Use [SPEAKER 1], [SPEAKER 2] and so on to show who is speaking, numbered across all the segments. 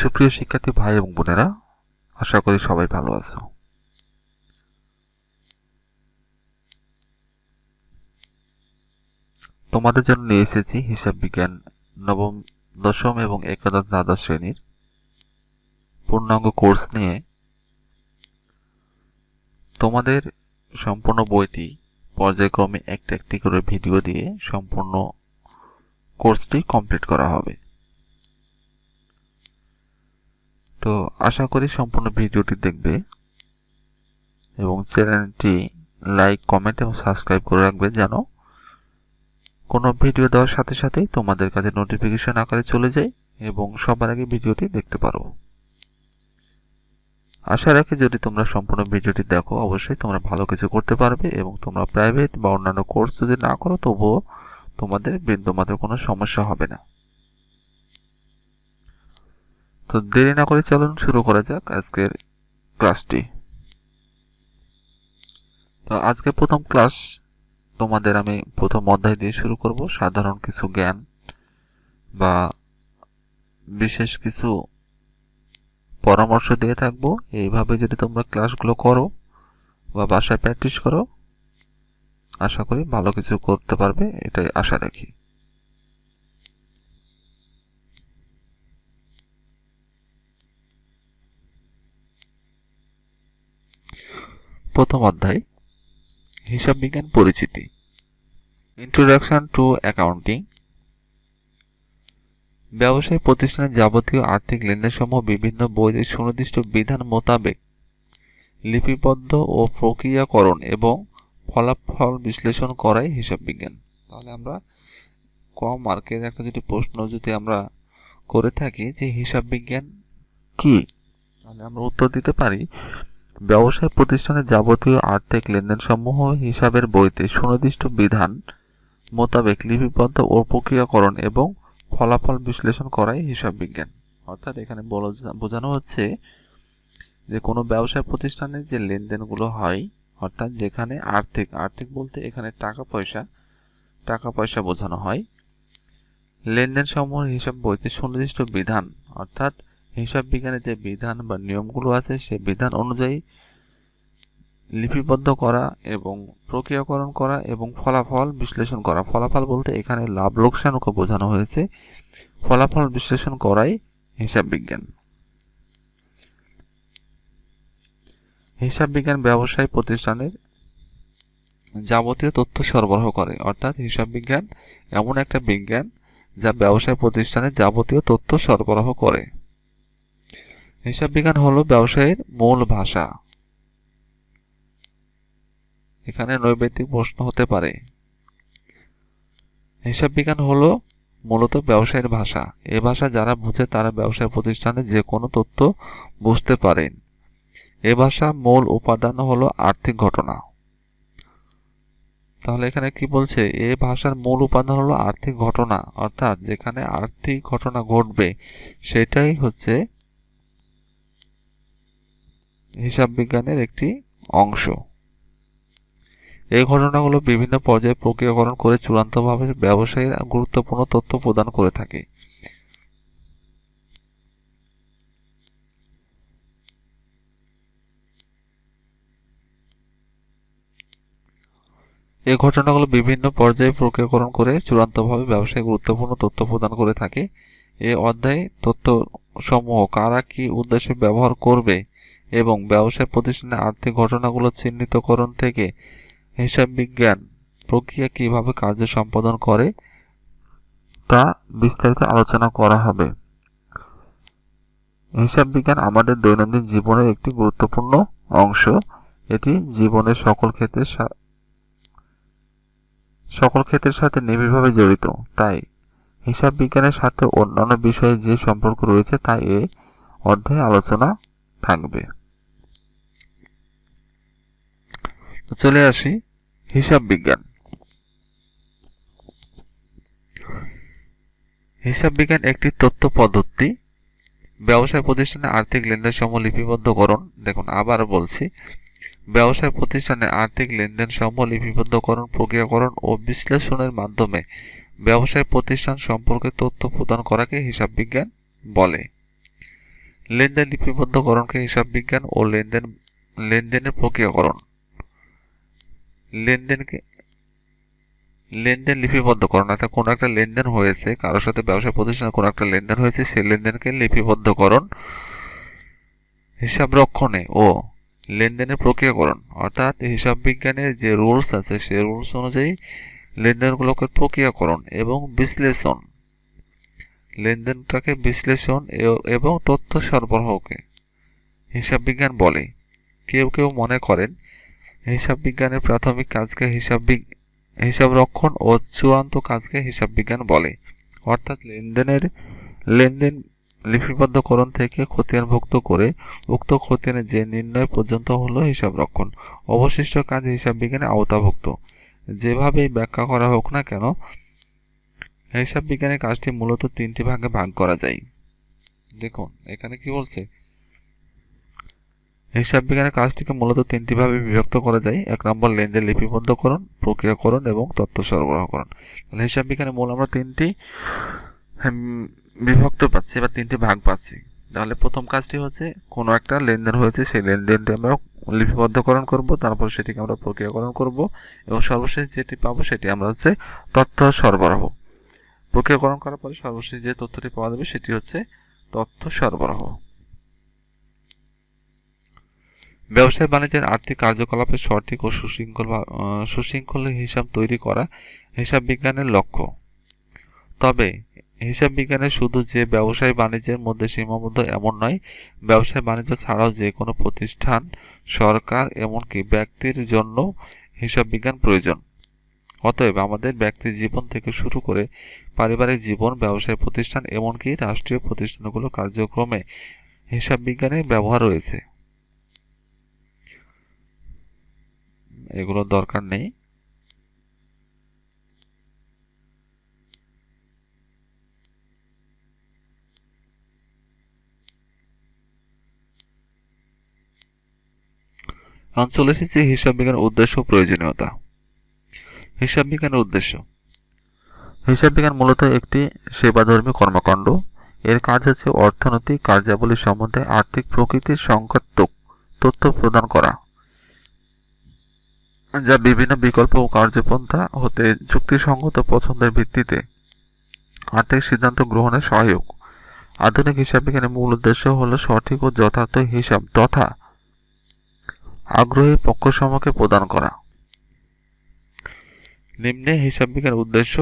[SPEAKER 1] সুপ্রিয় শিক্ষার্থী ভাই এবং বোনেরা, আশা করি সবাই ভালো আছো। তোমাদের জন্য নিয়ে এসেছি হিসাব বিজ্ঞান নবম, দশম এবং একাদশ দ্বাদশ শ্রেণির পূর্ণাঙ্গ কোর্স নিয়ে তোমাদের সম্পূর্ণ বইটি পর্যায়ক্রমে একটা একটি করে ভিডিও দিয়ে সম্পূর্ণ কোর্সটি কমপ্লিট করা হবে। তো আশা করি সম্পূর্ণ ভিডিওটি দেখবে এবং চ্যানেলটি লাইক, কমেন্ট এবং সাবস্ক্রাইব করে রাখবে যেন কোনো ভিডিও দেওয়ার সাথে সাথেই তোমাদের কাছে নোটিফিকেশন আকারে চলে যায় এবং সবার আগে ভিডিওটি দেখতে পারো। আশা রাখি যদি তোমরা সম্পূর্ণ ভিডিওটি দেখো, অবশ্যই তোমরা ভালো কিছু করতে পারবে এবং তোমরা প্রাইভেট বা অন্যান্য কোর্স যদি না করো, তবুও তোমাদের বিন্দুমাত্র কোনো সমস্যা হবে না। তো দেরি না করে চলুন শুরু করা যাক আজকের ক্লাসটি তো আজকে প্রথম ক্লাস তোমাদের আমি প্রথম অধ্যায় দিয়ে শুরু করব। সাধারণ কিছু জ্ঞান বা বিশেষ কিছু পরামর্শ দিয়ে থাকব। এইভাবে যদি তোমরা ক্লাসগুলো করো বা বাসায় প্র্যাকটিস করো, আশা করি ভালো কিছু করতে পারবে, এটাই আশা রাখি। প্রথম অধ্যায়, হিসাব বিজ্ঞান পরিচিতি। ইন্ট্রোডাকশন টু অ্যাকাউন্টিং ব্যবসায় প্রতিষ্ঠানের যাবতীয় আর্থিক লেনদেনসমূহ, বিভিন্ন বইতে সুনির্দিষ্ট বিধান মোতাবেক লিপিবদ্ধ ও প্রক্রিয়াকরণ এবং ফলাফল বিশ্লেষণ করাই হিসাব বিজ্ঞান। তাহলে আমরা কম মার্কের একটা যদি প্রশ্ন যদি আমরা করে থাকি যে হিসাব বিজ্ঞান কি? তাহলে আমরা উত্তর দিতে পারি ব্যবসায় প্রতিষ্ঠানের যাবতীয় আর্থিক লেনদেন সমূহ হিসাবের বইতে সুনির্দিষ্ট বিধান মোতাবেক লিপিবদ্ধ ও প্রক্রিয়াকরণ এবং ফলাফল বিশ্লেষণ করাই হিসাব বিজ্ঞান। অর্থাৎ এখানে বোঝানো হচ্ছে যে কোনো ব্যবসায় প্রতিষ্ঠানে যে লেনদেনগুলো হয়, অর্থাৎ যেখানে আর্থিক আর্থিক বলতে এখানে টাকা পয়সা টাকা পয়সা বোঝানো হয় লেনদেন সমূহ হিসাব বইতে সুনির্দিষ্ট বিধান, অর্থাৎ হিসাব বিজ্ঞানের যে বিধান বা নিয়মগুলো আছে, সে বিধান অনুযায়ী লিপিবদ্ধ করা এবং প্রক্রিয়াকরণ করা এবং ফলাফল বিশ্লেষণ করা। ফলাফল বলতে এখানে লাভ লোকসানকে বোঝানো হয়েছে। ফলাফল বিশ্লেষণ করাই হিসাব বিজ্ঞান। হিসাব বিজ্ঞান ব্যবসায় প্রতিষ্ঠানের যাবতীয় তথ্য সরবরাহ করে। অর্থাৎ হিসাব বিজ্ঞান এমন একটা বিজ্ঞান যা ব্যবসায় প্রতিষ্ঠানের যাবতীয় তথ্য সরবরাহ করে। হিসাব বিজ্ঞান হলো ব্যবসায়ের মূল ভাষা। এখানে নৈবেদিক প্রশ্ন হতে পারে। হিসাব বিজ্ঞান হলো মূলত ব্যবসায়ের ভাষা। এ ভাষা যারা বুঝে তারা ব্যবসায় প্রতিষ্ঠানে যে কোনো তথ্য বুঝতে পারেন। এ ভাষা মূল উপাদান হলো আর্থিক ঘটনা। তাহলে এখানে কি বলছে? এ ভাষার মূল উপাদান হলো আর্থিক ঘটনা, অর্থাৎ যেখানে আর্থিক ঘটনা ঘটবে, সেটাই হচ্ছে হিসাব বিজ্ঞানের একটি অংশ। এই ঘটনাগুলো বিভিন্ন পর্যায়ে প্রক্রিয়াকরণ করে চূড়ান্তভাবে ব্যবসায়ীর গুরুত্বপূর্ণ তথ্য প্রদান করে থাকে। এই ঘটনাগুলো বিভিন্ন পর্যায়ে প্রক্রিয়াকরণ করে চূড়ান্তভাবে ব্যবসায় গুরুত্বপূর্ণ তথ্য প্রদান করে থাকে। এ অধ্যায়ে তথ্য সমূহ কারা কি উদ্দেশ্যে ব্যবহার করবে এবং ব্যবসায় প্রতিষ্ঠানের আর্থিক ঘটনাগুলো চিহ্নিতকরণ থেকে হিসাব বিজ্ঞান প্রক্রিয়া কীভাবে কার্য সম্পাদন করে, তা বিস্তারিত আলোচনা করা হবে। হিসাব বিজ্ঞান আমাদের দৈনন্দিন জীবনের একটি গুরুত্বপূর্ণ অংশ। এটি জীবনের সকল ক্ষেত্রে সকল ক্ষেত্রের সাথে নিবিড়ভাবে জড়িত। তাই হিসাব বিজ্ঞানের সাথে অন্যান্য বিষয়ে যে সম্পর্ক রয়েছে, তা এ অধ্যায়ে আলোচনা থাকবে। চলে আসি হিসাব বিজ্ঞান। হিসাব বিজ্ঞান একটি তথ্য পদ্ধতি। ব্যবসায় প্রতিষ্ঠানে আর্থিক লেনদেন সমূহ লিপিবদ্ধকরণ, দেখুন আবার বলছি, ব্যবসায় প্রতিষ্ঠানে আর্থিক লেনদেন সমূহ লিপিবদ্ধকরণ, প্রক্রিয়াকরণ ও বিশ্লেষণের মাধ্যমে ব্যবসায় প্রতিষ্ঠান সম্পর্কে তথ্য প্রদান করাকে হিসাব বিজ্ঞান বলে। লেনদেন লিপিবদ্ধকরণকে হিসাব বিজ্ঞান ও লেনদেন, লেনদেনের প্রক্রিয়াকরণ। লেনদেনকে লেনদেন লিপিবদ্ধ লিপিবদ্ধকরণ অর্থাৎ কোনো একটা লেনদেন হয়েছে, কারোর সাথে ব্যবসা প্রতিষ্ঠানের কোনো একটা লেনদেন হয়েছে সেই লেনদেনকে লিপিবদ্ধকরণ হিসাব রক্ষণে ও লেনদেনের প্রক্রিয়াকরণ, অর্থাৎ হিসাব বিজ্ঞানের যে রুলস আছে, সেই রুলস অনুযায়ী লেনদেনগুলোকে প্রক্রিয়াকরণ এবং বিশ্লেষণ, লেনদেনটাকে বিশ্লেষণ এবং তথ্য সরবরাহকে হিসাব বিজ্ঞান বলে। কেউ কেউ মনে করেন হিসাব বিজ্ঞানের প্রাথমিক কাজকে হিসাব হিসাব রক্ষণ ও চূড়ান্ত কাজকে হিসাব বিজ্ঞান বলে। অর্থাৎ লেনদেনের, লেনদেন লিপিবদ্ধকরণ থেকে খতিয়ানভুক্ত করে উক্ত খতিয়ানের যে নির্ণয় পর্যন্ত হলো হিসাব রক্ষণ। অবশিষ্ট কাজ হিসাব বিজ্ঞানে আওতাভুক্ত। যেভাবেই ব্যাখ্যা করা হোক না কেন, হিসাব বিজ্ঞানের কাজটি মূলত তিনটি ভাগে ভাগ করা যায়। দেখুন, এখানে কি বলছে? হিসাব বিজ্ঞানের কাজটিকে মূলত তিনটি ভাবে বিভক্ত করা যায়। এক নম্বর, লেনদেন লিপিবদ্ধকরণ, প্রক্রিয়াকরণ এবং তথ্য সরবরাহকরণ তাহলে হিসাব বিজ্ঞানের মূল আমরা তিনটি বিভক্ত পাচ্ছি বা তিনটি ভাগ পাচ্ছি। তাহলে প্রথম কাজটি হচ্ছে, কোনো একটা লেনদেন হয়েছে, সেই লেনদেনটি আমরা লিপিবদ্ধকরণ করব, তারপর সেটিকে আমরা প্রক্রিয়াকরণ করব এবং সর্বশেষ যেটি পাবো সেটি আমরা হচ্ছে তথ্য সরবরাহ। প্রক্রিয়াকরণ করার পরে সর্বশেষ যে তথ্যটি পাওয়া যাবে সেটি হচ্ছে তথ্য সরবরাহ। ব্যবসায় বাণিজ্যের আর্থিক কার্যকলাপের সঠিক ও সুশৃঙ্খল সুশৃঙ্খল হিসাব তৈরি করা হিসাব বিজ্ঞানের লক্ষ্য। তবে হিসাব বিজ্ঞানে শুধু যে ব্যবসায় বাণিজ্যের মধ্যে সীমাবদ্ধ এমন নয়, ব্যবসায় বাণিজ্য ছাড়াও যে কোনো প্রতিষ্ঠান, সরকার এমনকি ব্যক্তির জন্য হিসাব বিজ্ঞান প্রয়োজন। অতএব আমাদের ব্যক্তি জীবন থেকে শুরু করে পারিবারিক জীবন, ব্যবসায় প্রতিষ্ঠান, এমনকি রাষ্ট্রীয় প্রতিষ্ঠানগুলো কার্যক্রমে হিসাব বিজ্ঞানের ব্যবহার রয়েছে। এগুলোর দরকার নেই। চলে এসেছি হিসাব বিজ্ঞানের উদ্দেশ্য প্রয়োজনীয়তা। হিসাব বিজ্ঞানের উদ্দেশ্য। হিসাব বিজ্ঞান মূলত একটি সেবাধর্মী কর্মকাণ্ড। এর কাজ হচ্ছে অর্থনৈতিক কার্যাবলী সম্বন্ধে আর্থিক প্রকৃতির সংখ্যাত্মক তথ্য প্রদান করা। যা বিভিন্ন বিকল্প ও কার্যপন্থা হতে যুক্তিসঙ্গত পছন্দের ভিত্তিতে আর্থিক সিদ্ধান্ত গ্রহণে সহায়ক। আধুনিক হিসাব বিজ্ঞানের মূল উদ্দেশ্য হল সঠিক ও যথার্থ হিসাব তথা আগ্রহী পক্ষসমূহকে প্রদান করা। নিম্নে হিসাব বিজ্ঞান উদ্দেশ্য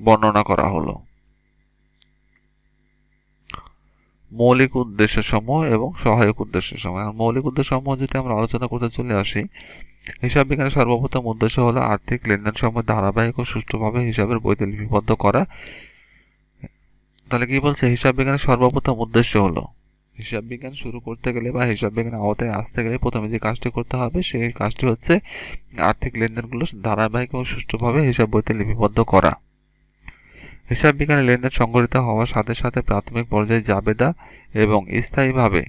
[SPEAKER 1] বর্ণনা করা হলো। মৌলিক উদ্দেশ্য সমূহ এবং সহায়ক উদ্দেশ্য সমূহ মৌলিক উদ্দেশ্য সমূহ যদি আমরা আলোচনা করতে চলে আসি হিসাব বিজ্ঞানের সর্বপ্রথম উদ্দেশ্য হলো আর্থিক লেনদেন সময় ধারাবাহিক ও সুষ্ঠুভাবে হিসাবের বইতে লিপিবদ্ধ করা। তাহলে কি বলছে? হিসাব বিজ্ঞানের সর্বপ্রথম উদ্দেশ্য হলো, হিসাব বিজ্ঞান শুরু করতে গেলে বা হিসাব বিজ্ঞানের আওতায় আসতে গেলে প্রথমে যে কাজটি করতে হবে, সেই কাজটি হচ্ছে আর্থিক লেনদেনগুলো ধারাবাহিক ও সুষ্ঠুভাবে হিসাব বইতে লিপিবদ্ধ করা। হিসাব বিজ্ঞানের লেনদেন সংগঠিত হওয়ার সাথে সাথে প্রাথমিক পর্যায়ে জাবেদা এবং স্থায়ীভাবে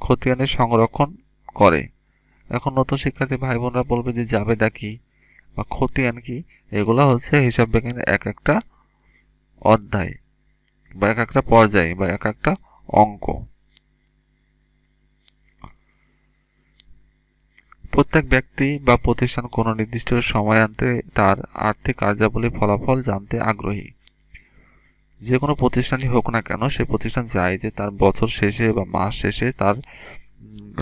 [SPEAKER 1] খতিয়ানের সংরক্ষণ করে। এখন নতুন শিক্ষার্থী ভাই বোনরা বলবে যে জাবেদা কি? বা খতিয়ান কি? এগুলো হচ্ছে হিসাব বিজ্ঞানের এক একটা অধ্যায়, বা এক একটা পর্যায়, বা এক একটা অঙ্ক। প্রত্যেক ব্যক্তি বা প্রতিষ্ঠান কোনো নির্দিষ্ট সময়ান্তে তার আর্থিক কার্যাবলী ফলাফল জানতে আগ্রহী। যে কোনো প্রতিষ্ঠানই হোক না কেন, সে প্রতিষ্ঠান চায় যে তার বছর শেষে বা মাস শেষে তার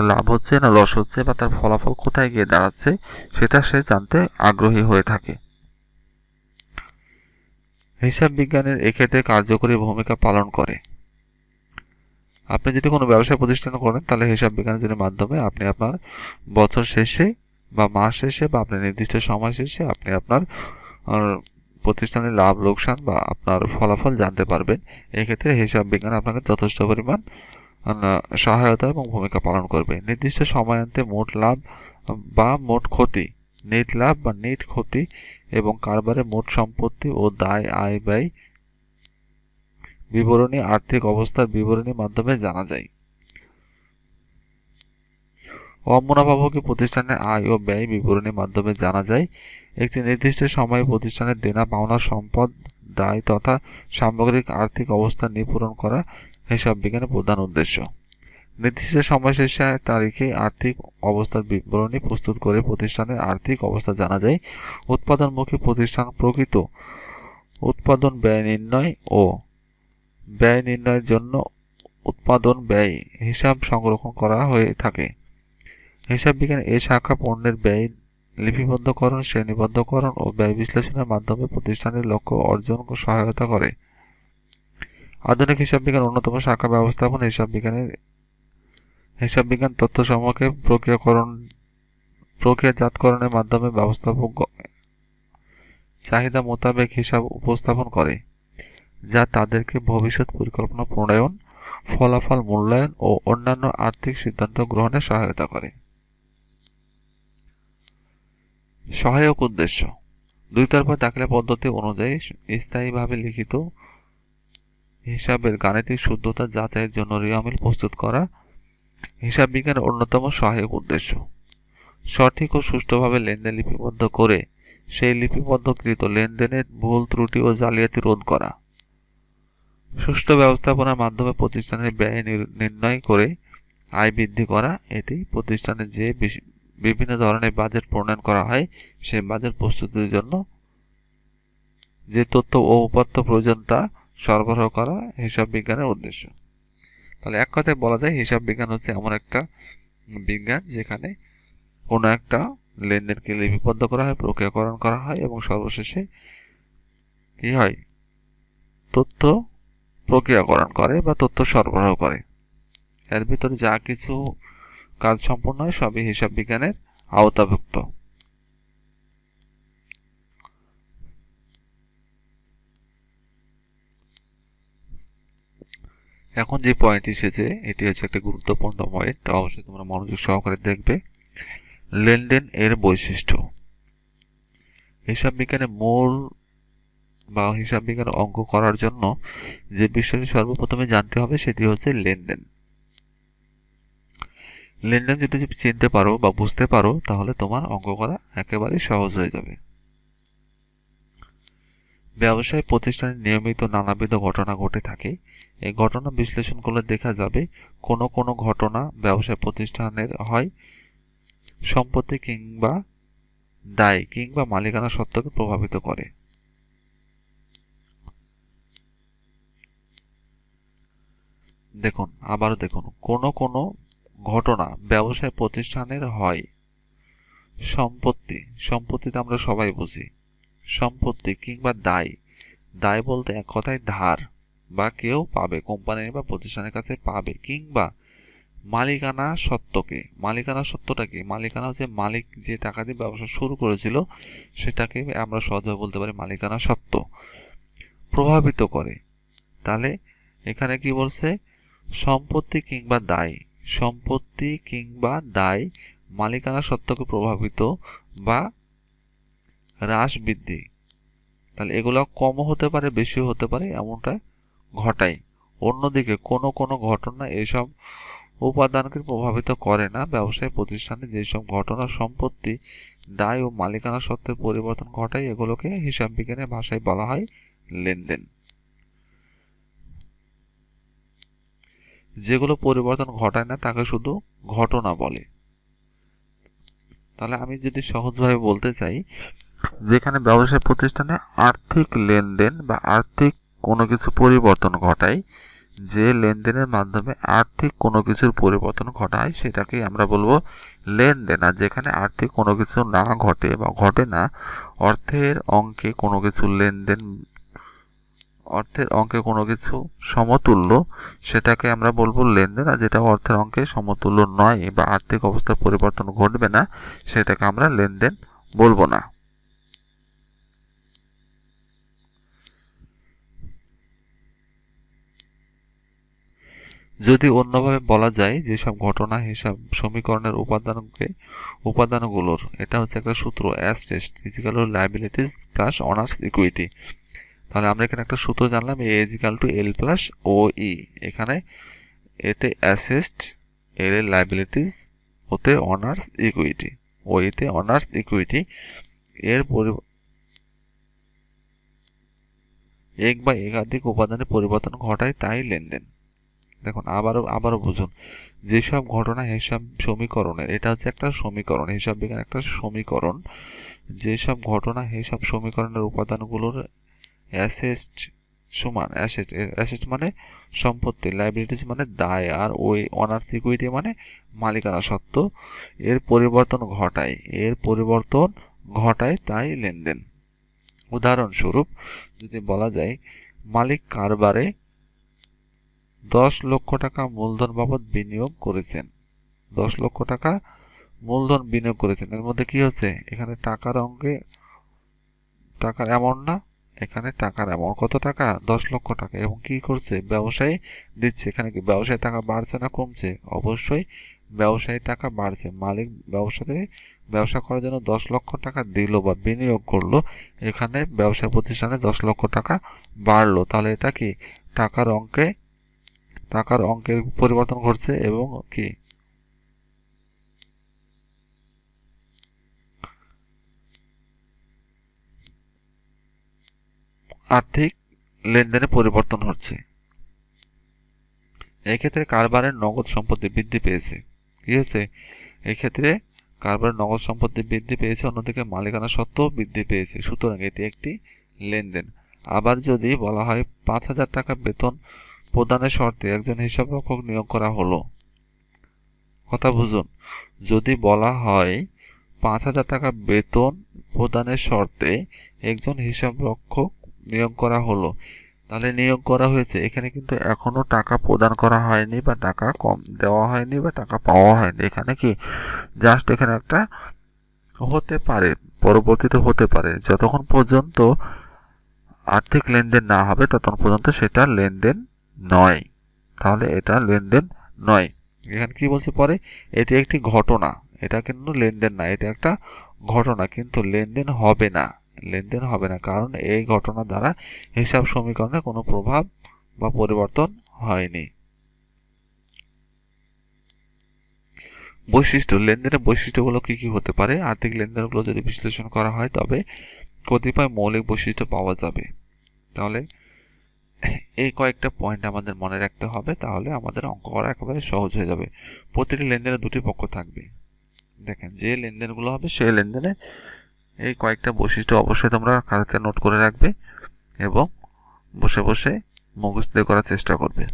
[SPEAKER 1] লাভ হচ্ছে না, লস হচ্ছে বা তার ফলাফল কোথায় গিয়ে দাঁড়াচ্ছে, সেটা সে জানতে আগ্রহী হয়ে থাকে। হিসাব বিজ্ঞানের এক্ষেত্রে কার্যকরী ভূমিকা পালন করে। আপনি যদি কোনো ব্যবসা প্রতিষ্ঠান করেন, তাহলে হিসাব বিজ্ঞানের মাধ্যমে আপনি আপনার বছর শেষে বা মাস শেষে বা আপনার নির্দিষ্ট সময় শেষে আপনি আপনার প্রতিষ্ঠানের লাভ, লোকসান বা আপনার ফলাফল জানতে পারবেন। এক্ষেত্রে হিসাব বিজ্ঞান আপনাকে যথেষ্ট পরিমাণ সহায়তা এবং ভূমিকা পালন করবে। নির্দিষ্ট সময়ান্তে মোট লাভ বা মোট ক্ষতি, নেট লাভ বা নেট ক্ষতি এবং কারবারে মোট সম্পত্তি ও দায়, আয়, ব্যয় বিবরণী, আর্থিক অবস্থার বিবরণীর মাধ্যমে জানা যায়। প্রতিষ্ঠানের আয় ও ব্যয় বিবরণীর মাধ্যমে জানা যায়, একটি নির্দিষ্ট সময়ে প্রতিষ্ঠানের দেনা, পাওনা, সম্পদ, দায় তথা সামগ্রিক আর্থিক অবস্থা নিপূরণ করা হিসাব বিজ্ঞানের প্রধান উদ্দেশ্য। নির্দিষ্ট সময় শেষে তারিখে আর্থিক অবস্থার বিবরণী প্রস্তুত করে প্রতিষ্ঠানের আর্থিক অবস্থা জানা যায়। উৎপাদনমুখী প্রতিষ্ঠান প্রকৃত উৎপাদন ব্যয় নির্ণয় ও ব্যয় নির্ণয়ের জন্য উৎপাদন ব্যয় হিসাব সংরক্ষণ করা হয়ে থাকে। হিসাব বিজ্ঞান এ শাখা পণ্যের ব্যয় লিপিবদ্ধকরণ, শ্রেণীবদ্ধকরণ ও ব্যয় বিশ্লেষণের মাধ্যমে প্রতিষ্ঠানের লক্ষ্য অর্জন সহায়তা করে। আধুনিক হিসাব বিজ্ঞান, অন্যতম শাখা ব্যবস্থাপনা হিসাব বিজ্ঞানের হিসাব বিজ্ঞান তথ্য সমূহকে প্রক্রিয়াকরণ, প্রক্রিয়াজাতকরণের মাধ্যমে ব্যবস্থাপক চাহিদা মোতাবেক হিসাব উপস্থাপন করে, যা তাদেরকে ভবিষ্যৎ পরিকল্পনা প্রণয়ন, ফলাফল মূল্যায়ন ও অন্যান্য আর্থিক সিদ্ধান্ত গ্রহণে সহায়তা করে। সহায়ক উদ্দেশ্য। দুই তরফা দাখিলা পদ্ধতি অনুযায়ী স্থায়ীভাবে লিখিত হিসাবের গাণিতিক শুদ্ধতা যাচাইয়ের জন্য রিয়ামিল প্রস্তুত করা হিসাব বিজ্ঞানের অন্যতম সহায়ক উদ্দেশ্য। সঠিক ও সুষ্ঠুভাবে লেনদেন লিপিবদ্ধ করে সেই লিপিবদ্ধকৃত লেনদেনের ভুল, ত্রুটি ও জালিয়াতি রোধ করা। সুষ্ঠু ব্যবস্থাপনার মাধ্যমে প্রতিষ্ঠানের ব্যয় নির্ণয় করে আয় বৃদ্ধি করা, এটি প্রতিষ্ঠানে যে বিভিন্ন ধরনের বাজেট প্রণয়ন করা হয়, সেই বাজেট প্রস্তুতির জন্য যে তথ্য ও উপাত্ত প্রয়োজন তা সরবরাহ করা হিসাব বিজ্ঞানের উদ্দেশ্য। তাহলে এক কথায় বলা যায়, হিসাব বিজ্ঞান হচ্ছে এমন একটা বিজ্ঞান যেখানে কোনো একটা লেনদেনকে লিপিবদ্ধ করা হয়, প্রক্রিয়াকরণ করা হয় এবং সর্বশেষে কি হয়? তথ্য প্রক্রিয়াকরণ করে বা তথ্য সরবরাহ করে। এর ভিতরে যা কিছু কাজ সম্পন্ন হয় সবই হিসাব বিজ্ঞানের আওতাভুক্ত। এখন যে পয়েন্ট এসেছে, এটি হচ্ছে একটা গুরুত্বপূর্ণ পয়েন্ট অবশ্যই তোমরা মনোযোগ সহকারে দেখবে। লেনদেন এর বৈশিষ্ট্য। হিসাব বিজ্ঞানের মূল বা হিসাব বিজ্ঞান অঙ্ক করার জন্য যে বিষয়টি সর্বপ্রথমে জানতে হবে, সেটি হচ্ছে লেনদেন। লেনদেন যদি চিনতে পারো বা বুঝতে পারো, তাহলে তোমার অঙ্ক করা একেবারে সহজ হয়ে যাবে। ব্যবসায়, প্রতিষ্ঠানে নিয়মিত নানাবিধ ঘটনা ঘটে থাকে। এই ঘটনা বিশ্লেষণ করলে দেখা যাবে, কোনো কোনো ঘটনা ব্যবসায়, প্রতিষ্ঠানের হয় সম্পত্তি কিংবা দায় কিংবা মালিকানা সত্ত্বকে প্রভাবিত করে। দেখুন, আবারও দেখুন, কোনো কোনো ঘটনা ব্যবসায়, প্রতিষ্ঠানের হয় সম্পত্তি। সম্পত্তিতে আমরা সবাই বুঝি। সম্পত্তি কিংবা দায়। দায় বলতে এক কথায় ধার। বা কেউ পাবে, কোম্পানি বা প্রতিষ্ঠানের কাছে পাবে কিংবা মালিকানা সত্ত্বকে মালিকানা সত্ত্বটা কি? মালিকানা হচ্ছে মালিক যে টাকা দিয়ে ব্যবসা শুরু করেছিল, সেটাকে আমরা সহজভাবে বলতে পারি মালিকানা সত্ত্ব প্রভাবিত করে। তাহলে এখানে কি বলছে? সম্পত্তি কিংবা দায়। সম্পত্তি কিংবা দায় মালিকানা সত্ত্বকে প্রভাবিত বা হ্রাস বৃদ্ধি। তাহলে এগুলো কমও হতে পারে, বেশিও হতে পারে, এমনটা ঘটায়। অন্যদিকে কোনো কোনো ঘটনা এসব উপাদানকে প্রভাবিত করে না। ব্যবসায়, প্রতিষ্ঠানে যেসব ঘটনা সম্পত্তি দায় ও মালিকানা সত্ত্বের পরিবর্তন ঘটায়, এগুলোকে হিসাব বিজ্ঞানের ভাষায় বলা হয় লেনদেন। যেগুলো পরিবর্তন ঘটায় না, তাকে শুধু ঘটনা বলে। তাহলে আমি যদি সহজভাবে বলতে চাই যেখানে ব্যবসায় প্রতিষ্ঠানে আর্থিক লেনদেন বা আর্থিক কোনো কিছু পরিবর্তন ঘটায়, যে লেনদেনের মাধ্যমে আর্থিক কোনো কিছুর পরিবর্তন ঘটায়, সেটাকেই আমরা বলব লেনদেন। আর যেখানে আর্থিক কোনো কিছু না ঘটে বা ঘটে না, অর্থের অঙ্কে কোনো কিছু লেনদেন, অর্থের অঙ্কে কোনো কিছু সমতুল্য, সেটাকে আমরা বলব লেনদেন। আর যেটা অর্থের অঙ্কে সমতুল্য নয় বা আর্থিক অবস্থার পরিবর্তন ঘটবে না, সেটাকে আমরা লেনদেন বলব না। যদি অন্যভাবে বলা যায় যেসব ঘটনা হিসাব সমীকরণের উপাদানকে, উপাদানগুলোর, এটা হচ্ছে একটা সূত্র assets equal liabilities plus owners equity তাহলে আমরা এখানে একটা সূত্র জানলাম A equal to L plus O E এখানে এতে অ্যাসেস্ট এল এর লাইবিলিটিস ওতে অনার্স ইকুইটি ও এতে অনার্স ইকুইটি এর পরি এক বা একাধিক উপাদানের পরিবর্তন ঘটায় তাই লেনদেন। দেখুন, আবারও আবারও বুঝুন। যেসব ঘটনা হিসাব সমীকরণের, এটা হচ্ছে একটা সমীকরণ, হিসাব বিজ্ঞান একটা সমীকরণ। যেসব ঘটনা হিসাব সমীকরণের উপাদানগুলোর অ্যাসেস্ট সমান অ্যাসেট অ্যাসেট মানে সম্পত্তি লাইবিলিটিস মানে দায়, আর ওই অনার্স ইকুইটি মানে মালিকানা সত্ত্ব। এর পরিবর্তন ঘটায়, এর পরিবর্তন ঘটায় তাই লেনদেন। উদাহরণস্বরূপ যদি বলা যায়, মালিক কারবারে দশ লক্ষ টাকা মূলধন বাবদ বিনিয়োগ করেছেন। দশ লক্ষ টাকা মূলধন বিনিয়োগ করেছেন। এর মধ্যে কি হচ্ছে? এখানে টাকার অঙ্কে টাকার অ্যামাউন্ট না, এখানে টাকার অ্যামাউন্ট কত টাকা? দশ লক্ষ টাকা। এবং কি করছে? ব্যবসায়ী দিচ্ছে। এখানে কি ব্যবসায়ী টাকা বাড়ছে না কমছে? অবশ্যই ব্যবসায়ী টাকা বাড়ছে। মালিক ব্যবসাতে ব্যবসা করার জন্য দশ লক্ষ টাকা দিল বা বিনিয়োগ করল। এখানে ব্যবসা প্রতিষ্ঠানে দশ লক্ষ টাকা বাড়লো। তাহলে এটা কি? টাকার অঙ্কে টাকার অঙ্কের পরিবর্তন ঘটছে এবং কি? আর্থিক লেনদেনে পরিবর্তন হচ্ছে। এক্ষেত্রে কারবারের নগদ সম্পত্তি বৃদ্ধি পেয়েছে। কি হয়েছে? এক্ষেত্রে কারবারের নগদ সম্পত্তি বৃদ্ধি পেয়েছে, অন্যদিকে মালিকানা সত্ত্বেও বৃদ্ধি পেয়েছে। সুতরাং এটি একটি লেনদেন। আবার যদি বলা হয় পাঁচ হাজার টাকা বেতন প্রদানের শর্তে একজন হিসাবরক্ষক নিয়োগ করা হলো। কথা বুঝুন, যদি বলা হয় পাঁচ হাজার টাকা বেতন প্রদানের শর্তে একজন হিসাবরক্ষক নিয়োগ করা হলো, তাহলে নিয়োগ করা হয়েছে। এখানে কিন্তু এখনও টাকা প্রদান করা হয়নি বা টাকা কম দেওয়া হয়নি বা টাকা পাওয়া হয়নি। এখানে কি জাস্ট এখানে একটা হতে পারে, পরবর্তীতে হতে পারে। যতক্ষণ পর্যন্ত আর্থিক লেনদেন না হবে, ততক্ষণ পর্যন্ত সেটা লেনদেন নয়। তাহলে এটা লেনদেন নয়। এখানে কি বলছে পরে? এটি একটি ঘটনা। এটা কিন্তু লেনদেন না, এটা একটা ঘটনা, কিন্তু লেনদেন হবে না। লেনদেন হবে না, কারণ এই ঘটনা দ্বারা হিসাব সমীকরণে কোনো প্রভাব বা পরিবর্তন হয়নি। বৈশিষ্ট্য, লেনদেনের বৈশিষ্ট্যগুলো কি কি হতে পারে? আর্থিক লেনদেনগুলো যদি বিশ্লেষণ করা হয়, তবে কতিপয় মৌলিক বৈশিষ্ট্য পাওয়া যাবে। তাহলে এই কয়েকটা পয়েন্ট আমাদের মনে রাখতে হবে, তাহলে আমাদের অঙ্ক করা একেবারে সহজ হয়ে যাবে। প্রতিটি লেনদেনে দুটি পক্ষ থাকবে। দেখেন, যে লেনদেনগুলো হবে, সেই লেনদেনে এই কয়েকটা বৈশিষ্ট্য অবশ্যই তোমরা কালকে নোট করে রাখবে এবং বসে বসে মুখস্থ করার চেষ্টা করবে।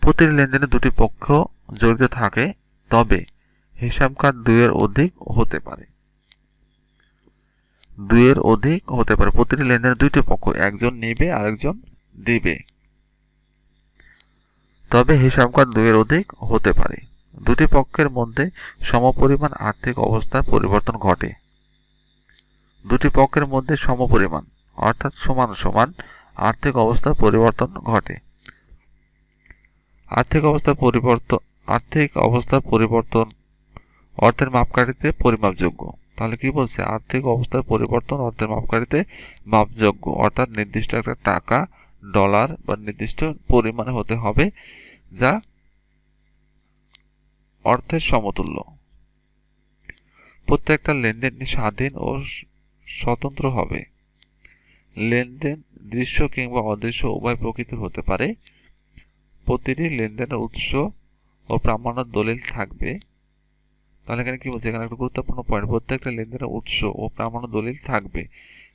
[SPEAKER 1] প্রতিটি লেনদেনে দুটি পক্ষ জড়িত থাকে, তবে হিসাব কার্ড দুইয়ের অধিক হতে পারে। দুইয়ের অধিক হতে পারে। প্রতিটি লেনদেনে দুইটি পক্ষ, একজন নেবে আরেকজন দিবে। তবে হিসাব কার্ড দুইয়ের অধিক হতে পারে। দুটি পক্ষের মধ্যে সমপরিমাণ আর্থিক অবস্থার পরিবর্তন ঘটে। দুটি পক্ষের মধ্যে সমপরিমাণ, অর্থাৎ সমান সমান আর্থিক অবস্থার পরিবর্তন ঘটে। আর্থিক অবস্থার পরিবর্তন, আর্থিক অবস্থার পরিবর্তন অর্থের মাপকাঠিতে পরিমাপযোগ্য। তাহলে কি বলছে? আর্থিক অবস্থার পরিবর্তন অর্থের মাপকাঠিতে মাপযোগ্য, অর্থাৎ নির্দিষ্ট একটা টাকা ডলার বা নির্দিষ্ট পরিমাণে হতে হবে যা অর্থের সমতুল্য। প্রত্যেকটা লেনদেন স্বাধীন ও স্বতন্ত্র হবে। লেনদেন দৃশ্য কিংবা অদৃশ্য উভয় প্রকৃতির হতে পারে। প্রতিটি লেনদেনের উৎস ও প্রামাণ্য দলিল থাকবে। তাহলে এখানে কি বলছে? এখানে একটা গুরুত্বপূর্ণ পয়েন্ট প্রত্যেকটা লেনদেনের উৎস ও প্রামাণ্য দলিল থাকবে।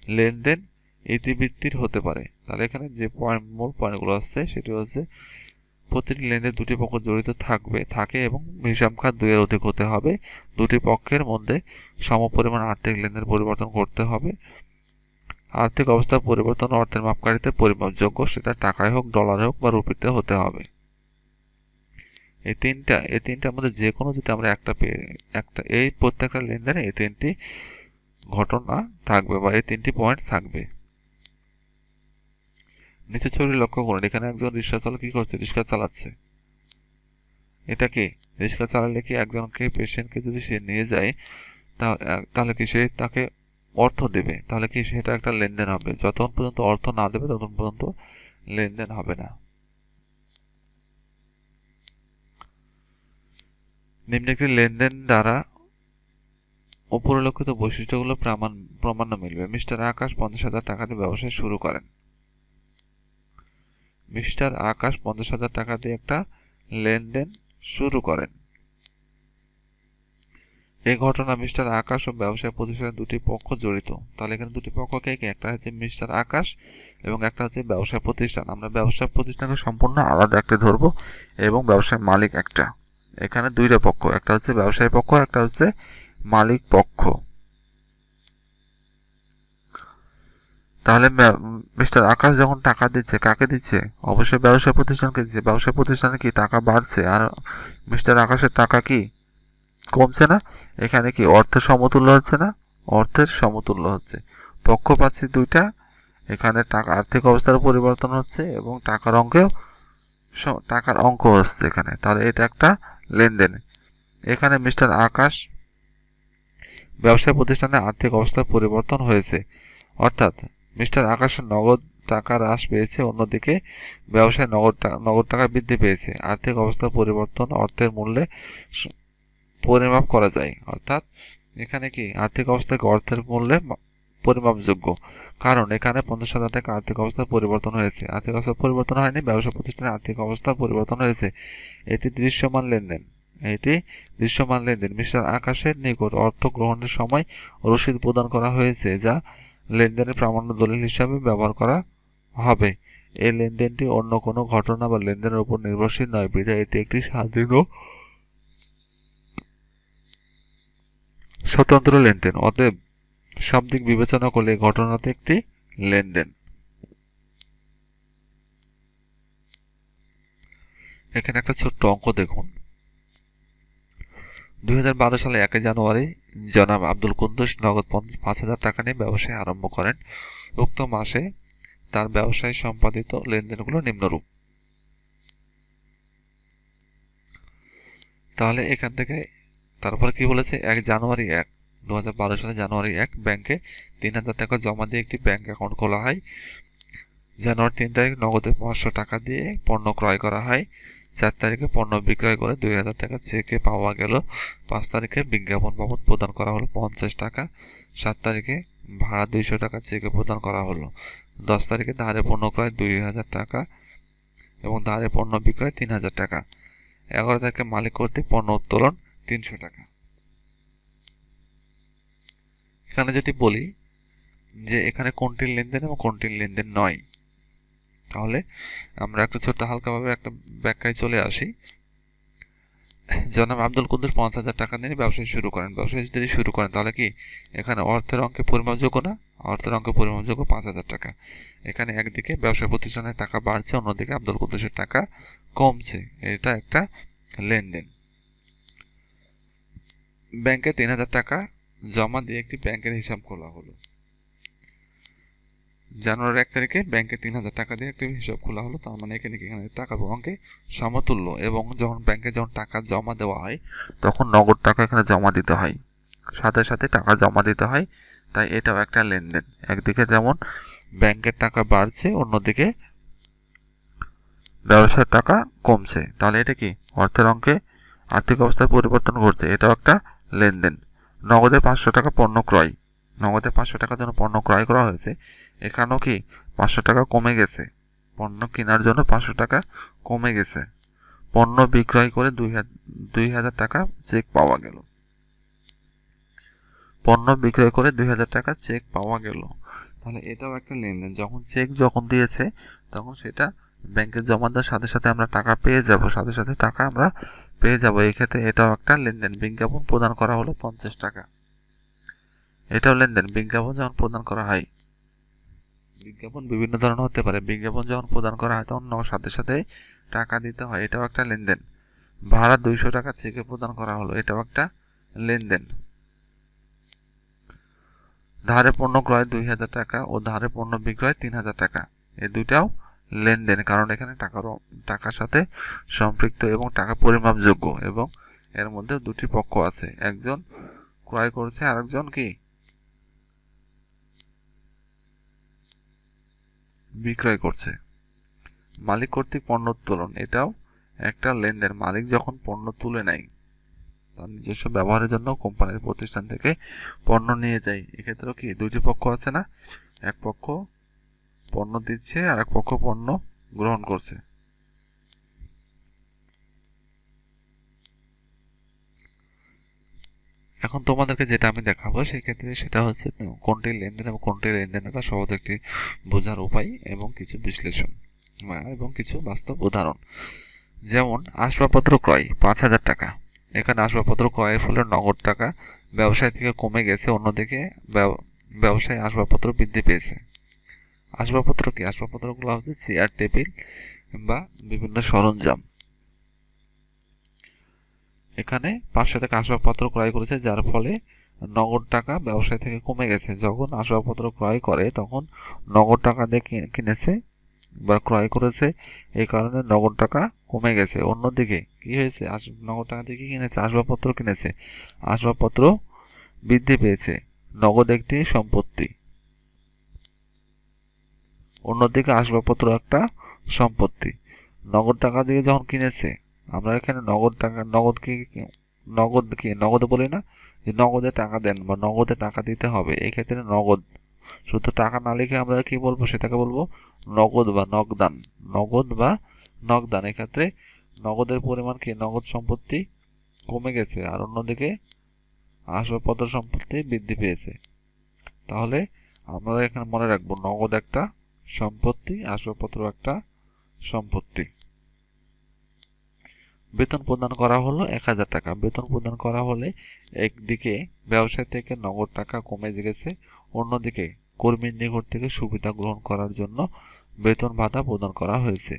[SPEAKER 1] লেনদেন ইতিবৃত্তির হতে পারে। তাহলে এখানে যে পয়েন্ট মূল পয়েন্টগুলো আসছে সেটি হচ্ছে প্রতিটি লেনদেন দুটি পক্ষ জড়িত থাকবে, থাকে এবং হিসাব খাত দুইয়ের অধিক হতে হবে। দুটি পক্ষের মধ্যে সমপরিমাণ আর্থিক লেনদেন পরিবর্তন করতে হবে। আর্থিক অবস্থার পরিবর্তন অর্থের মাপকাঠিতে পরিমাপযোগ্য, সেটা টাকায় হোক ডলারে হোক বা রুপিতে হতে হবে। এই তিনটা, এই তিনটার মধ্যে যে কোনো যদি আমরা একটা পেয়ে, একটা, এই প্রত্যেকটা লেনদেনে এই তিনটি ঘটনা থাকবে বা এই তিনটি পয়েন্ট থাকবে। নিচে ছবি লক্ষ্য করুন, এখানে একজন রিক্সা চালক কি করছে? রিক্সা চালাচ্ছে। এটা কি? রিক্সা চালালে কি একজনকে পেশেন্টকে যদি সে নিয়ে যায় তাহলে কি সে তাকে অর্থ দেবে? তাহলে কি সেটা একটা লেনদেন হবে? যতক্ষণ পর্যন্ত অর্থ না দেবে, ততক্ষণ পর্যন্ত লেনদেন হবে না। নিম্নলিখিত লেনদেন দ্বারা উপরোল্লিখিত বৈশিষ্ট্যগুলো প্রমাণ, প্রমাণ্য মিলবে। মিস্টার আকাশ পঞ্চাশ হাজার টাকা দিয়ে ব্যবসা শুরু করেন। মিস্টার আকাশ পঞ্চাশ হাজার টাকা দিয়ে একটা লেনদেন শুরু করেন। এই ঘটনা মিস্টার আকাশ ও ব্যবসায় প্রতিষ্ঠানের দুটি পক্ষ জড়িত। তাহলে এখানে দুটি পক্ষ কে কে? একটা হচ্ছে মিস্টার আকাশ এবং একটা হচ্ছে ব্যবসায় প্রতিষ্ঠান। আমরা ব্যবসায় প্রতিষ্ঠানকে সম্পূর্ণ আলাদা একটা ধরবো এবং ব্যবসায় মালিক একটা। এখানে দুইটা পক্ষ, একটা হচ্ছে ব্যবসায়ী পক্ষ, একটা হচ্ছে মালিক পক্ষ। তাহলে মিস্টার আকাশ যখন টাকা দিচ্ছে, কাকে দিচ্ছে? অবশ্যই ব্যবসা প্রতিষ্ঠানকে দিচ্ছে। ব্যবসা প্রতিষ্ঠানে কি টাকা বাড়ছে? আর মিস্টার আকাশের টাকা কি কমছে না? এখানে কি অর্থের সমতুল্য হচ্ছে না? অর্থের সমতুল্য হচ্ছে। পক্ষ পাচ্ছি দুইটা। এখানে টাকা, আর্থিক অবস্থার পরিবর্তন হচ্ছে এবং টাকার অঙ্কেও টাকার অঙ্ক হচ্ছে এখানে। তাহলে এটা একটা লেনদেন। এখানে মিস্টার আকাশ ব্যবসা প্রতিষ্ঠানে আর্থিক অবস্থার পরিবর্তন হয়েছে। অর্থাৎ মিস্টার আকাশের নগদ টাকা হ্রাস পেয়েছে, অন্যদিকে ব্যবসায় নগদ নগদ টাকা বৃদ্ধি পেয়েছে। আর্থিক অবস্থার পরিবর্তন, অর্থের মূল্যে পরিমাপ করা যায়। অর্থাৎ এখানে কি আর্থিক অবস্থাকে অর্থের মূল্যে পরিমাপযোগ্য? কারণ এখানে পঞ্চাশ হাজার টাকা আর্থিক অবস্থার পরিবর্তন হয়েছে। আর্থিক অবস্থার পরিবর্তন হয়নি, ব্যবসা প্রতিষ্ঠানের আর্থিক অবস্থার পরিবর্তন হয়েছে। এটি দৃশ্যমান লেনদেন। এটি দৃশ্যমান লেনদেন। মিস্টার আকাশের নিকট অর্থ গ্রহণের সময় রসিদ প্রদান করা হয়েছে, যা লেনদেনের প্রামাণ্য দলিল হিসাবে ব্যবহার করা হবে। এই লেনদেনটি অন্য কোনো ঘটনা বা লেনদেনের উপর নির্ভরশীল নয়। বিধায় এটি একটি স্বাধীন ও স্বতন্ত্র লেনদেন। অতএব সব দিক বিবেচনা করলে ঘটনাতে একটি লেনদেন। এখানে একটা ছোট্ট অঙ্ক দেখুন। দুই হাজার বারো সালে একই জানুয়ারি জনাব আব্দুল কুদ্দুস নগদ পাঁচ হাজার টাকা নিয়ে ব্যবসায় আরম্ভ করেন। উক্ত মাসে তার ব্যবসায় সম্পাদিত লেনদেনগুলো নিম্নরূপ। তাহলে এখান থেকে তারপর কি বলেছে? এক জানুয়ারি এক দু সালে জানুয়ারি এক ব্যাংকে তিন হাজার টাকা জমা দিয়ে একটি ব্যাংক অ্যাকাউন্ট খোলা হয়। জানুয়ারি তিন তারিখ নগদে পাঁচশো টাকা দিয়ে পণ্য ক্রয় করা হয়। চার তারিখে পণ্য বিক্রয় করে দুই হাজার টাকা চেকে পাওয়া গেল। পাঁচ তারিখে বিজ্ঞাপন বাবদ প্রদান করা হলো পঞ্চাশ টাকা। সাত তারিখে ভাড়া দুইশো টাকা চেকে প্রদান করা হলো। দশ তারিখে ধারে পণ্য ক্রয় দুই হাজার টাকা এবং ধারে পণ্য বিক্রয় তিন হাজার টাকা। এগারো তারিখে মালিক কর্তৃক পণ্য উত্তোলন তিনশো টাকা। এখানে যেটি বলি যে এখানে কোনটির লেনদেন এবং কোনটির লেনদেন নয়। তাহলে আমরা একটা ছোট্ট হালকাভাবে একটা ব্যাখ্যায় চলে আসি। জনাব আব্দুল কুদ্দুস পাঁচ হাজার টাকা নিয়ে ব্যবসা শুরু করেন। ব্যবসা যদি শুরু করেন, তাহলে কি এখানে অর্থের অঙ্কে পরিমাপযোগ্য না? অর্থের অঙ্কে পরিমাপযোগ্য পাঁচ হাজার টাকা। এখানে একদিকে ব্যবসা প্রতিষ্ঠানের টাকা বাড়ছে, অন্যদিকে আব্দুল কুদ্দুসের টাকা কমছে। এটা একটা লেনদেন। ব্যাংকে তিন হাজার টাকা জমা দিয়ে একটি ব্যাংকের হিসাব খোলা হলো। জানুয়ারির এক তারিখে ব্যাংকে তিন হাজার টাকা দিয়ে একটি হিসাব খোলা হলো, তার মানে এখানে এখানে টাকা অঙ্কে সমতুল্য এবং যখন ব্যাংকে যখন টাকা জমা দেওয়া হয়, তখন নগদ টাকা এখানে জমা দিতে হয়। সাথে সাথে টাকা জমা দিতে হয়, তাই এটাও একটা লেনদেন। একদিকে যেমন ব্যাংকের টাকা বাড়ছে, অন্যদিকে ব্যবসার টাকা কমছে। তাহলে এটা কি? অর্থের অঙ্কে আর্থিক অবস্থার পরিবর্তন ঘটছে। এটাও একটা লেনদেন। নগদে পাঁচশো টাকা পণ্য ক্রয়। নগদে পাঁচশো টাকার জন্য পণ্য ক্রয় করা হয়েছে, এখানেও কি পাঁচশো টাকা কমে গেছে? পণ্য কেনার জন্য পাঁচশো টাকা কমে গেছে। পণ্য বিক্রয় করে দুই দুই হাজার টাকা চেক পাওয়া গেল। পণ্য বিক্রয় করে দুই হাজার টাকা চেক পাওয়া গেল। তাহলে এটাও একটা লেনদেন। যখন চেক যখন দিয়েছে, তখন সেটা ব্যাংকে জমা দেওয়ার সাথে সাথে আমরা টাকা পেয়ে যাব, সাথে সাথে টাকা আমরা পেয়ে যাব। এই ক্ষেত্রে এটাও একটা লেনদেন। বিজ্ঞাপন প্রদান করা হলো পঞ্চাশ টাকা। এটাও লেনদেন, বিজ্ঞাপন যখন প্রদান করা হয়। বিজ্ঞাপন বিভিন্ন ধরনের হতে পারে। বিজ্ঞাপন যখন প্রদান করা হয় তখন সাথে সাথে টাকা দিতে হয়, এটাও একটা লেনদেন। ভাড়া দুইশো টাকা চেকে প্রদান করা হলো, এটাও একটা লেনদেন। ধারে পণ্য ক্রয় দুই হাজার টাকা ও ধারে পণ্য বিক্রয় তিন হাজার টাকা। এই দুইটাও লেনদেন, কারণ এখানে টাকার টাকার সাথে সম্পৃক্ত এবং টাকা পরিমাপযোগ্য এবং এর মধ্যে দুটি পক্ষ আছে। একজন ক্রয় করছে, আরেকজন কি বিক্রয় করছে। মালিক কর্তৃক পণ্য উত্তোলন, এটাও একটা লেনদেন। মালিক যখন পণ্য তুলে নেয়, তার নিজস্ব ব্যবহারের জন্য কোম্পানির প্রতিষ্ঠান থেকে পণ্য নিয়ে যায়। এক্ষেত্রেও কি দুটি পক্ষ আছে না? এক পক্ষ পণ্য দিচ্ছে আর এক পক্ষ পণ্য গ্রহণ করছে। এখন তোমাদেরকে যেটা আমি দেখাবো, সেক্ষেত্রে সেটা হচ্ছে কোনটি লেনদেন এবং কোনটি লেনদেন না তা সহজ একটি বোঝার উপায় এবং কিছু বিশ্লেষণ এবং কিছু বাস্তব উদাহরণ। যেমন, আসবাবপত্র ক্রয়, পাঁচ হাজার টাকা। এখানে আসবাবপত্র ক্রয়ের ফলে নগদ টাকা ব্যবসায় থেকে কমে গেছে, অন্যদিকে ব্যবসায় আসবাবপত্র বৃদ্ধি পেয়েছে। আসবাবপত্র কি? আসবাবপত্রগুলো হচ্ছে চেয়ার, টেবিল বা বিভিন্ন সরঞ্জাম। এখানে পাঁচশো টাকা আসবাবপত্র ক্রয় করেছে, যার ফলে নগদ টাকা ব্যবসায় থেকে কমে গেছে। যখন আসবাবপত্র ক্রয় করে, তখন নগদ টাকা দিয়ে কিনেছে বা ক্রয় করেছে, এই কারণে নগদ টাকা কমে গেছে। অন্যদিকে, কি হয়েছে? আস- নগদ টাকা দিয়ে কিনেছে? আসবাবপত্র কিনেছে। আসবাবপত্র বৃদ্ধি পেয়েছে। নগদ একটি সম্পত্তি। অন্যদিকে আসবাবপত্র একটা সম্পত্তি। নগদ টাকা দিয়ে যখন কিনেছে আমরা এখানে নগদ টাকা, নগদ কি নগদ কি, নগদ বলি না, যে নগদে টাকা দেন বা নগদে টাকা দিতে হবে এই ক্ষেত্রে নগদ। শুধু টাকা না লিখে আমরা কি বলব, সেটাকে বলব নগদ বা নগদান, নগদ বা নগদান। এক্ষেত্রে নগদের পরিমাণ কি, নগদ সম্পত্তি কমে গেছে আর অন্যদিকে আসবাবপত্র সম্পত্তি বৃদ্ধি পেয়েছে। তাহলে আমরা এখানে মনে রাখব, নগদ একটা সম্পত্তি, আসবাবপত্র একটা সম্পত্তি। বেতন প্রদান করা হলো এক হাজার টাকা। বেতন প্রদান করা হলে একদিকে ব্যবসায় থেকে নগদ টাকা কমে গেছে, অন্যদিকে কর্মীর নিকট থেকে সুবিধা গ্রহণ করার জন্য বেতন ভাতা প্রদান করা হয়েছে।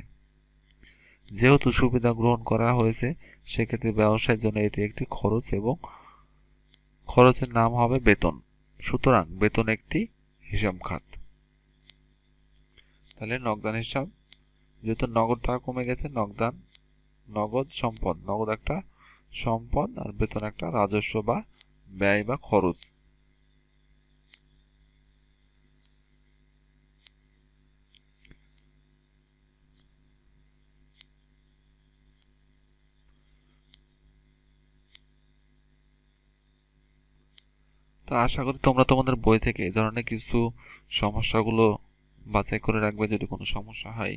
[SPEAKER 1] যেহেতু সুবিধা গ্রহণ করা হয়েছে, সেক্ষেত্রে ব্যবসায়ের জন্য এটি একটি খরচ এবং খরচের নাম হবে বেতন। সুতরাং বেতন একটি হিসাব খাত। তাহলে নগদান হিসাব। যেহেতু নগদ টাকা কমে গেছে, নগদান নগদ সম্পদ, নগদ একটা সম্পদ আর বেতন একটা রাজস্ব বা ব্যয় বা খরচ। তো আশা করি তোমরা তোমাদের বই থেকে এই ধরনের কিছু সমস্যাগুলো বাছাই করে রাখবে যদি কোনো সমস্যা হয়।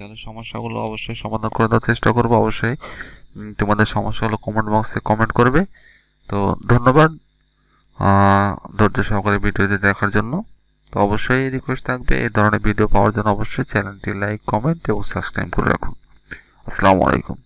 [SPEAKER 1] তাহলে সমস্যাগুলো অবশ্যই সমাধান করে দেওয়ার চেষ্টা করব, অবশ্যই। তোমাদের সমস্যাগুলো কমেন্ট বক্সে কমেন্ট করবে। তো ধন্যবাদ ধৈর্য সহকারে ভিডিওতে দেখার জন্য। তো অবশ্যই রিকোয়েস্ট থাকবে, এই ধরনের ভিডিও পাওয়ার জন্য অবশ্যই চ্যানেলটি লাইক কমেন্ট এবং সাবস্ক্রাইব করে রাখুন। আসসালামু আলাইকুম।